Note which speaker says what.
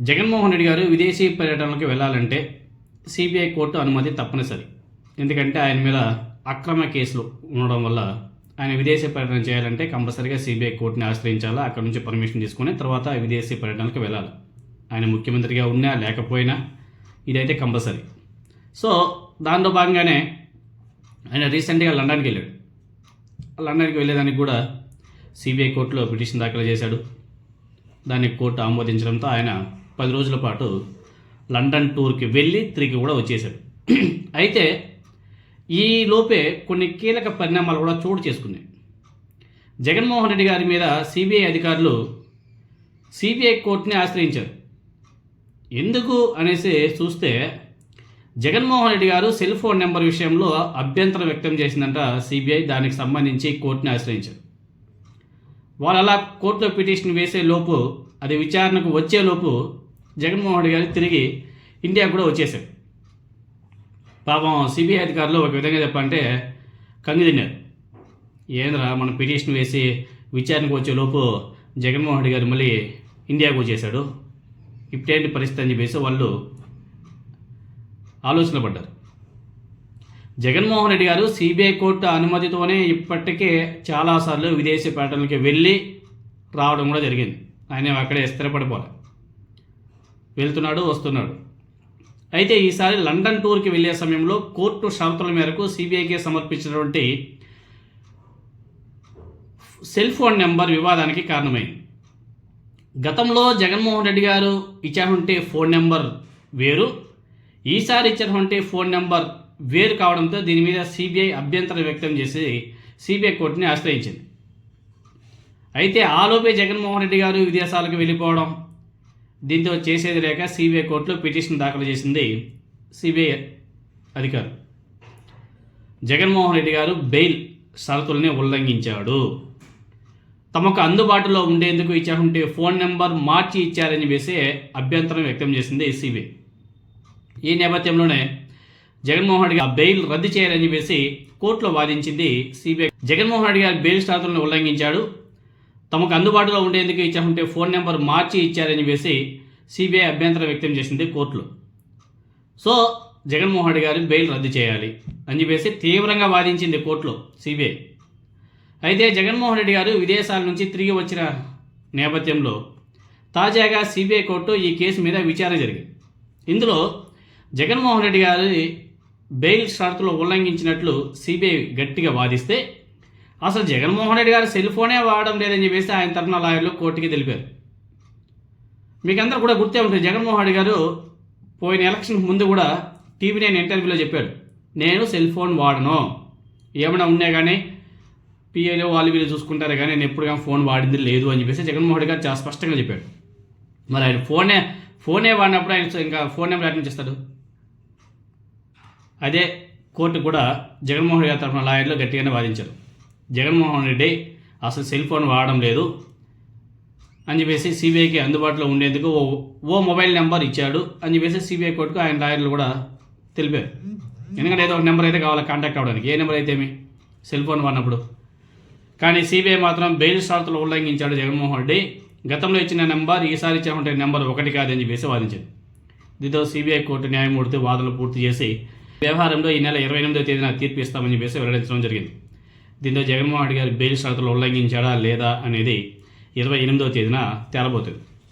Speaker 1: జగన్మోహన్ రెడ్డి గారు విదేశీ పర్యటనలకు వెళ్ళాలంటే సిబిఐ కోర్టు అనుమతి తప్పనిసరి. ఎందుకంటే ఆయన మీద అక్రమ కేసులు ఉండడం వల్ల ఆయన విదేశీ పర్యటన చేయాలంటే కంపల్సరీగా సిబిఐ కోర్టుని ఆశ్రయించాలా అక్కడ నుంచి పర్మిషన్ తీసుకుని తర్వాత విదేశీ పర్యటనకు వెళ్ళాలి. ఆయన ముఖ్యమంత్రిగా ఉన్నా లేకపోయినా ఇదైతే కంపల్సరీ. సో దాంతో భాగంగానే ఆయన రీసెంట్గా లండన్కి వెళ్ళాడు. లండన్కి వెళ్ళేదానికి కూడా సిబిఐ కోర్టులో పిటిషన్ దాఖలు చేశాడు. దాన్ని కోర్టు ఆమోదించడంతో ఆయన పది రోజుల పాటు లండన్ టూర్కి వెళ్ళి తిరిగి కూడా వచ్చేశాడు అయితే ఈ లోపే కొన్ని కీలక పరిణామాలు కూడా చోటు చేసుకున్నాయి. జగన్మోహన్ రెడ్డి గారి మీద సిబిఐ అధికారులు సిబిఐ కోర్టుని ఆశ్రయించారు. ఎందుకు అనేసి చూస్తే జగన్మోహన్ రెడ్డి గారు సెల్ ఫోన్ నెంబర్ విషయంలో అభ్యంతరం వ్యక్తం చేసిందంట సిబిఐ దానికి సంబంధించి కోర్టుని ఆశ్రయించారు. వాళ్ళు అలా కోర్టులో పిటిషన్ వేసే లోపు అది విచారణకు వచ్చే లోపు జగన్మోహన్ రెడ్డి గారు తిరిగి ఇండియా కూడా వచ్చేసారు. పాపం సిబిఐ అధికారులు ఒక విధంగా చెప్పంటే కంగి తిన్నారు. ఏంద్రా మన పిటిషన్ వేసి విచారణకు వచ్చేలోపు జగన్మోహన్ రెడ్డి గారు మళ్ళీ ఇండియాకు వచ్చేసాడు ఇప్పుడేంటి పరిస్థితి అని చెప్పేసి వాళ్ళు ఆలోచన పడ్డారు. జగన్మోహన్ రెడ్డి గారు సిబిఐ కోర్టు అనుమతితోనే ఇప్పటికే చాలాసార్లు విదేశీ పర్యటనకి వెళ్ళి రావడం కూడా జరిగింది. ఆయన అక్కడే స్థిరపడిపోలే. వెళ్తున్నాడు వస్తున్నాడు. అయితే ఈసారి లండన్ టూర్కి వెళ్ళే సమయంలో కోర్టు షరతుల మేరకు సిబిఐకి సమర్పించినటువంటి సెల్ ఫోన్ నెంబర్ వివాదానికి కారణమైంది. గతంలో జగన్మోహన్ రెడ్డి గారు ఇచ్చినటువంటి ఫోన్ నెంబర్ వేరు. ఈసారి ఇచ్చినటువంటి ఫోన్ నెంబర్ వేరు కావడంతో దీని మీద సిబిఐ అభ్యంతరం వ్యక్తం చేసి సిబిఐ కోర్టుని ఆశ్రయించింది. అయితే ఆలోపే జగన్మోహన్ రెడ్డి గారు విదేశాలకు వెళ్ళిపోవడం దీంతో చేసేది లేక సిబిఐ కోర్టులో పిటిషన్ దాఖలు చేసింది సిబిఐ అధికారు. జగన్మోహన్ రెడ్డి గారు బెయిల్ షరతుల్ని ఉల్లంఘించాడు. తమకు అందుబాటులో ఉండేందుకు ఇచ్చాకుంటే ఫోన్ నెంబర్ మార్చి ఇచ్చారని వేసే అభ్యంతరం వ్యక్తం చేసింది సిబిఐ. ఈ నేపథ్యంలోనే జగన్మోహన్ రెడ్డి గారు బెయిల్ రద్దు చేయాలని చెప్పేసి కోర్టులో వాదించింది సిబిఐ. జగన్మోహన్ రెడ్డి గారు బెయిల్ షరతులను ఉల్లంఘించాడు. తమకు అందుబాటులో ఉండేందుకు ఇచ్చామంటే ఫోన్ నెంబర్ మార్చి ఇచ్చారని చెప్పేసి సిబిఐ అభ్యంతరం వ్యక్తం చేసింది కోర్టులో. సో జగన్మోహన్ రెడ్డి గారు బెయిల్ రద్దు చేయాలి అని చెప్పేసి తీవ్రంగా వాదించింది కోర్టులో సిబిఐ. అయితే జగన్మోహన్ రెడ్డి గారు విదేశాల నుంచి తిరిగి వచ్చిన నేపథ్యంలో తాజాగా సిబిఐ కోర్టు ఈ కేసు మీద విచారణ జరిగింది. ఇందులో జగన్మోహన్ రెడ్డి గారి బెయిల్ షరతులు ఉల్లంఘించినట్లు సిబిఐ గట్టిగా వాదిస్తే అసలు జగన్మోహన్ రెడ్డి గారు సెల్ ఫోనే వాడడం లేదని చెప్పేసి ఆయన తరఫున లాయర్లు కోర్టుకి తెలిపారు. మీకు అందరూ కూడా గుర్తే ఉంటుంది జగన్మోహన్ రెడ్డి గారు పోయిన ఎలక్షన్ ముందు కూడా టీవీ నైన్ ఇంటర్వ్యూలో చెప్పాడు నేను సెల్ ఫోన్ వాడను. ఏమైనా ఉన్నా కానీ పిఏలో వాళ్ళు వీళ్ళు చూసుకుంటారు కానీ నేను ఎప్పుడు కానీ ఫోన్ వాడింది లేదు అని చెప్పేసి జగన్మోహన్ రెడ్డి గారు చాలా స్పష్టంగా చెప్పాడు మరి ఆయన ఫోనే ఫోనే వాడినప్పుడు ఆయన ఇంకా ఫోన్ నెంబర్ అటెండ్ చేస్తాడు? అదే కోర్టు కూడా జగన్మోహన్ రెడ్డి గారి తరఫున లాయర్లు గట్టిగానే వాదించారు. జగన్మోహన్ రెడ్డి అసలు సెల్ ఫోన్ వాడడం లేదు అని చెప్పేసి సిబిఐకి అందుబాటులో ఉండేందుకు ఓ ఓ మొబైల్ నెంబర్ ఇచ్చాడు అని చెప్పేసి సిబిఐ కోర్టుకు ఆయన లాయర్లు కూడా తెలిపారు. ఎందుకంటే ఏదో ఒక నెంబర్ అయితే కావాలి కాంటాక్ట్ అవ్వడానికి. ఏ నెంబర్ అయితే ఏమి? సెల్ ఫోన్ వాడినప్పుడు. కానీ సిబిఐ మాత్రం బెయిల్ షరతులు ఉల్లంఘించాడు జగన్మోహన్ రెడ్డి. గతంలో ఇచ్చిన నెంబర్ ఈసారి ఇచ్చినటువంటి నెంబర్ ఒకటి కాదని చెప్పేసి వాదించారు దీంతో సిబిఐ కోర్టు న్యాయమూర్తి వాదనలు పూర్తి చేసి వ్యవహారంలో ఈ నెల ఇరవై ఎనిమిదో తేదీన తీర్పు ఇస్తామని చెప్పేసి వెల్లడించడం జరిగింది. దీంతో జగన్మోహన్ రెడ్డి గారి బెయిల్ షరతులు ఉల్లంఘించాడా లేదా అనేది ఇరవై ఎనిమిదవ తేదీన తేలబోతుంది.